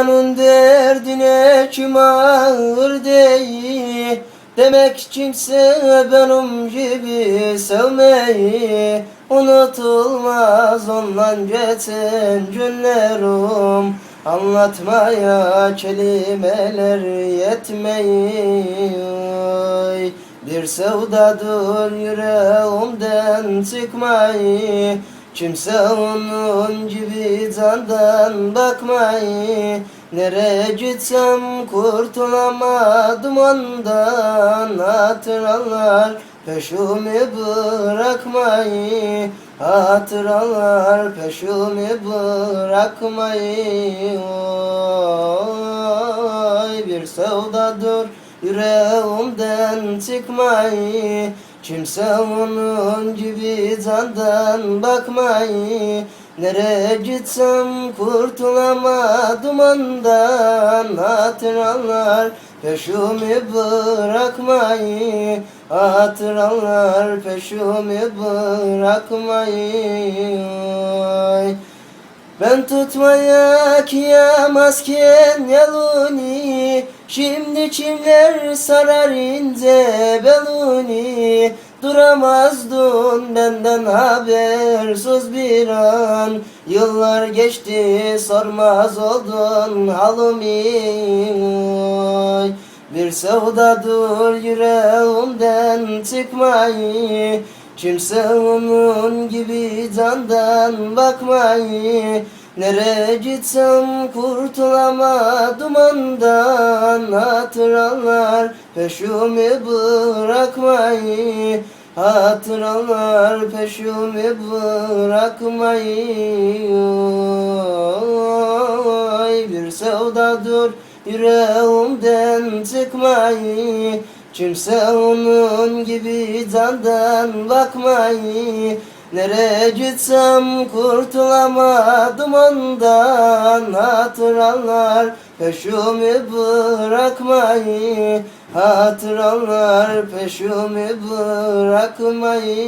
Dünyanın derdine kim ağır değil. Demek kimse benim gibi sevmeyi Unutulmaz. Ondan geçen günlerim Anlatmaya kelimeler yetmeyi. Bir sevdadır yüreğimden çıkmayı Kimse onun gibi candan bakmayı Nereye gitsem kurtulamadım ondan Hatıralar. Peşimi bırakmayı Hatıralar peşimi bırakmayı. Oy bir sevdadır yüreğimden çıkmayı Kimse onun gibi candan bakmayı Nereye gitsem kurtulamadım ondan Hatıralar peşimi bırakmayı Hatıralar peşimi bırakmayı Oy. Ben tutmaya kıyamazken yaluni Şimdi kimler sarar ince beluni. Duramazdın benden habersiz bir an. Yıllar geçti sormaz oldun halimi. Oy. Bir sevdadır yüreğimden çıkmayı Kimse onun gibi candan bakmayı Nereye gitsem kurtulamadım ondan Hatıralar peşimi bırakmayı Hatıralar peşimi bırakmayı. Oy, Bir sevdadır yüreğimden çıkmayı Kimse onun gibi candan bakmayı Nereye gitsem kurtulamadım ondan. Hatıralar peşimi bırakmayı Hatıralar peşimi bırakmayı